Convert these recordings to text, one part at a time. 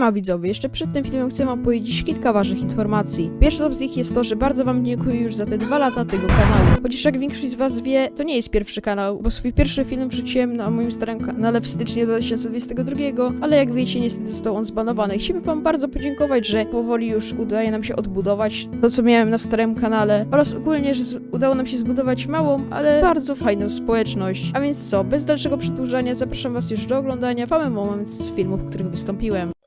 Siema widzowie, jeszcze przed tym filmem chcę wam powiedzieć kilka ważnych informacji. Pierwszą z nich jest to, że bardzo wam dziękuję już za te dwa lata tego kanału. Chociaż jak większość z was wie, to nie jest pierwszy kanał, bo swój pierwszy film wrzuciłem na moim starym kanale w styczniu 2022, ale jak wiecie, niestety został on zbanowany. Chciałbym wam bardzo podziękować, że powoli już udaje nam się odbudować to, co miałem na starym kanale oraz ogólnie, że udało nam się zbudować małą, ale bardzo fajną społeczność. A więc co, bez dalszego przedłużania zapraszam was już do oglądania mamy moment z filmów, w których wystąpiłem.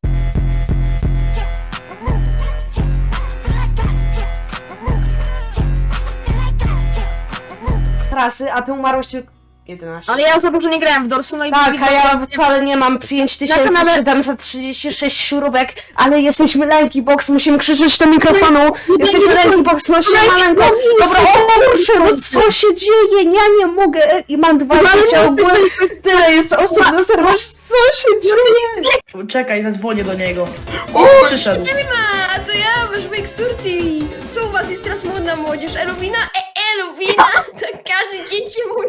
Rasy, a ty umarłeś tylko 11. Ale ja za dużo nie grałem w Dorsy, no i Tak, widzę, a ja że- wcale nie mam Na kanale- 5736 śrubek, ale jesteśmy Lenki Box, musimy krzyczeć do mikrofonu. Jesteśmy Lenki Box, no siemanko. Dobra, o kurczę, no co się dzieje? Ja nie mogę e, i mam dwa życia, w ogóle tyle jest osób na serwerze, co się dzieje? Czekaj, zadzwonię do niego. Przyszedł. A to ja, wasz Mike z Turcji. Co u was jest teraz modna młodzież? Elowina? E, Elowina? To każdy dzień się mówi.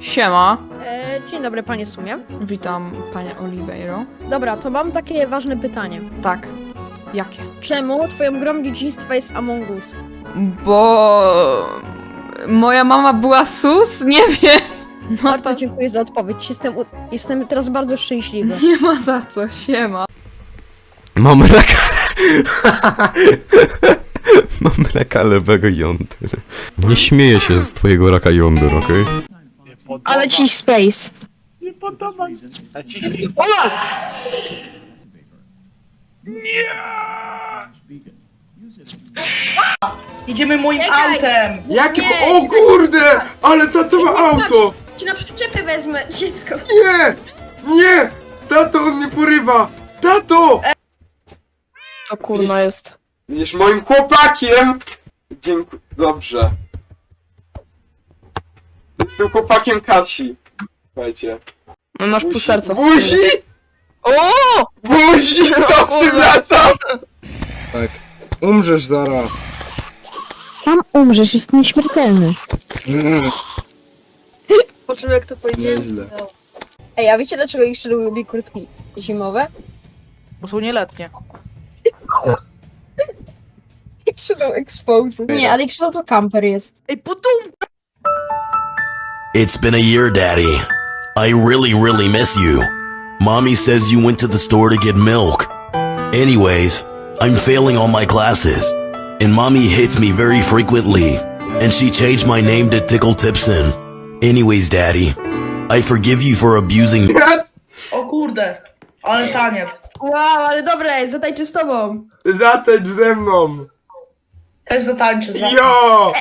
Siema, E, dzień dobry, panie Sumie. witam panie Oliveiro. Dobra, to mam takie ważne pytanie. Tak, jakie? Czemu twoją grą dzieciństwa jest Among Us? Bo moja mama była sus? Nie wiem. No Bardzo to dziękuję za odpowiedź. Jestem, u- jestem teraz bardzo szczęśliwy. nie ma za co, siema. Mam raka... Raka lewego jądra. Nie śmieję się z twojego raka jąder, okej? Ale ci space. Idziemy moim Czekaj. autem. Jakie... Nie, O kurde! Ale tato ma auto! Czy na przyczepę wezmę dziecko? Nie! Nie! Tato, on mnie porywa! Tato! To kurna jest. Będziesz moim chłopakiem! Dziękuję. Dobrze. Jestem chłopakiem Kasi. Słuchajcie. No masz pół serca. Buzi! O! Buzi! To przepraszam! Tak. Umrzesz zaraz. Tam umrzesz, jest nieśmiertelny. Mm, Po czym jak to powiedziałem? Nieźle. Ej, a wiecie dlaczego ich lubi kurtki zimowe? Bo są nieletnie. Shadow Expose. Nie, ale Shadow to camper jest. Ej, podum! It's been a year, Daddy. I really, really miss you. Mommy says you went to the store to get milk. Anyways, I'm failing all my classes, and Mommy hits me very frequently, and she changed my name to Tickle Tipson. Anyways, Daddy, I forgive you for abusing me. O kurde, ale taniec. Wow, ale dobre, zatańczę z tobą. Zatańcz ze mną! Też zatańczę z wami. Jo!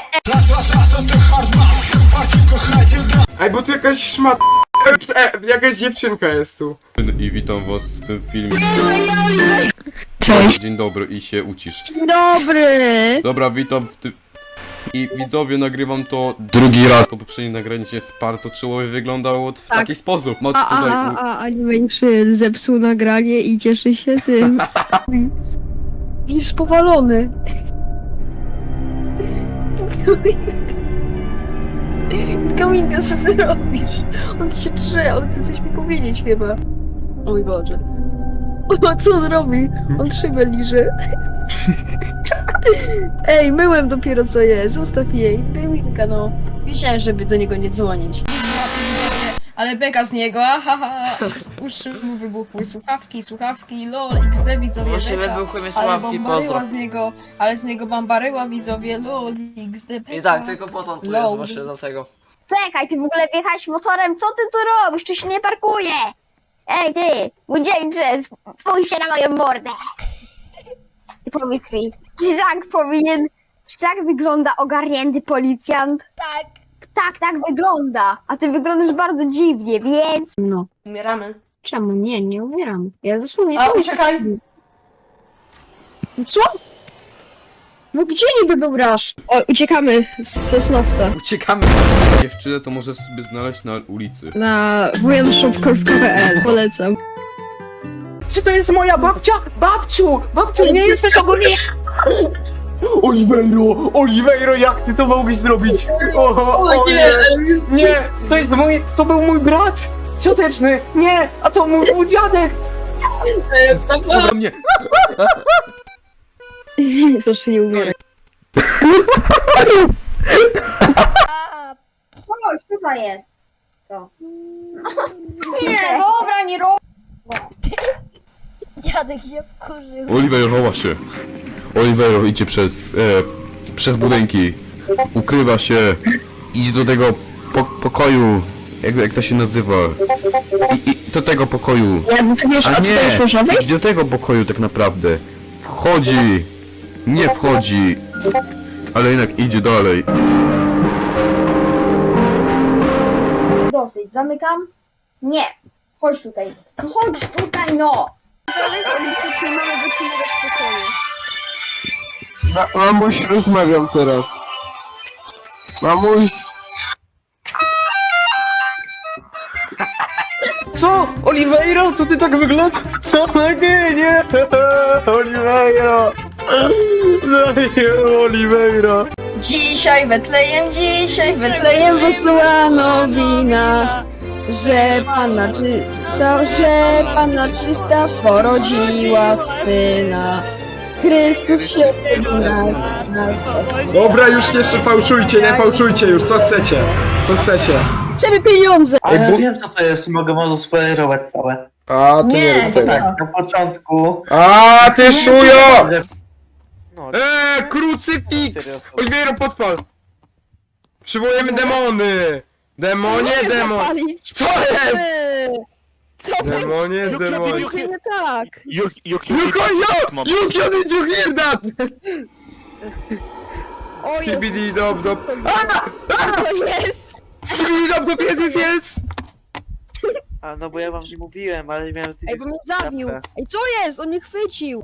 Ej, bo tu jakaś szmat... E, jakaś dziewczynka jest tu. I witam was w tym filmie. Cześć. Dzień dobry i się ucisz. Dobry! Dobra, witam w tym... I widzowie, nagrywam to drugi raz. Po poprzednim nagraniu się Sparto czołowy wyglądało w taki sposób. Moc A, tutaj... a, a, a Animator zepsuł nagranie i cieszy się tym. Jest powalony. Kaminka, co ty robisz? On się drze, ale ty coś mi powiedzieć chyba. O mój Boże. O, co on robi? On szybę liże. Ej, myłem dopiero co jest, zostaw jej. Kaminka, no. Wiedziałem, żeby do niego nie dzwonić. Ale beka z niego, haha. Z uszy mu wybuchły słuchawki, słuchawki, lol, xd widzowie, Może beka. wybuchły mi Ale bombaryła z niego, ale z niego bambaryła widzowie, lol, xd, beka. I tak, tylko potem tu jest właśnie dlatego. Czekaj, ty w ogóle wjechałeś motorem, co ty tu robisz? Tu się nie parkuje! Ej ty, młodzieńcze, spójrz się na moją mordę! I powiedz mi, czy tak powinien, czy tak wygląda ogarnięty policjant? Tak. Tak, tak wygląda, a ty wyglądasz bardzo dziwnie, więc... No. Umieramy. Czemu? Nie, nie umieram. Ja dosłownie... A, jest- czekaj. Co? No gdzie niby był Rasz? O, uciekamy z Sosnowca. Uciekamy. Dziewczynę to możesz sobie znaleźć na ulicy. Na wujanshop.pl Polecam. Czy to jest moja babcia? Babciu! Babciu, nie jesteś ogólnie... Oliveiro! Oliveiro, jak ty to mogłeś zrobić? O, o, nie! Nie! To jest mój... To był mój brat! Cioteczny! Nie! A to mój, mój dziadek! Dobra, mnie. Proszę nie umierać. Chodź, tutaj jest. To. Nie, dobra, nie robię. Dziadek się wkurzył. Oliver, chowa się. Oliver idzie przez, e, przez budynki. Ukrywa się. Idzie do tego po, pokoju. Jak, jak to się nazywa? I, I do tego pokoju. A nie! Idź do tego pokoju tak naprawdę. Wchodzi. Nie wchodzi. Ale jednak idzie dalej. Dosyć, zamykam? Nie. Chodź tutaj. No chodź tutaj, no. Nie mamy do spokoju. Ma, mamuś, rozmawiam teraz. Mamuś. Co? Oliveiro? To ty tak wyglądasz? Co? Nie, nie! Oliveiro! Zabiję Oliveiro! Dzisiaj Betlejem, dzisiaj Betlejem wysłano wina, że Panna czysta, że Panna czysta porodziła syna. Chrystus się na nas. Dobra, już nie fałszujcie, nie fałszujcie już, co chcecie? Co chcecie? Chcemy pieniądze! Ej, bo... wiem co to jest, mogę może spoilerować całe. A, to nie, Nie, rób tego. Tak, na początku. A, ty szujo! No, Eee, krucyfiks! Oliveiro, podpal! Przywołujemy demony! Demonie, demon! Co jest? Co Demonie, demonie! nie tak? You can, yo! You can did you hear that? O jest, Skibidi dob dob. to jest! Skibidi dob dob, jest, jest, jest! A no bo ja wam nie mówiłem, ale miałem z Ej, bo mnie zabił! Ej, co jest? On mnie chwycił!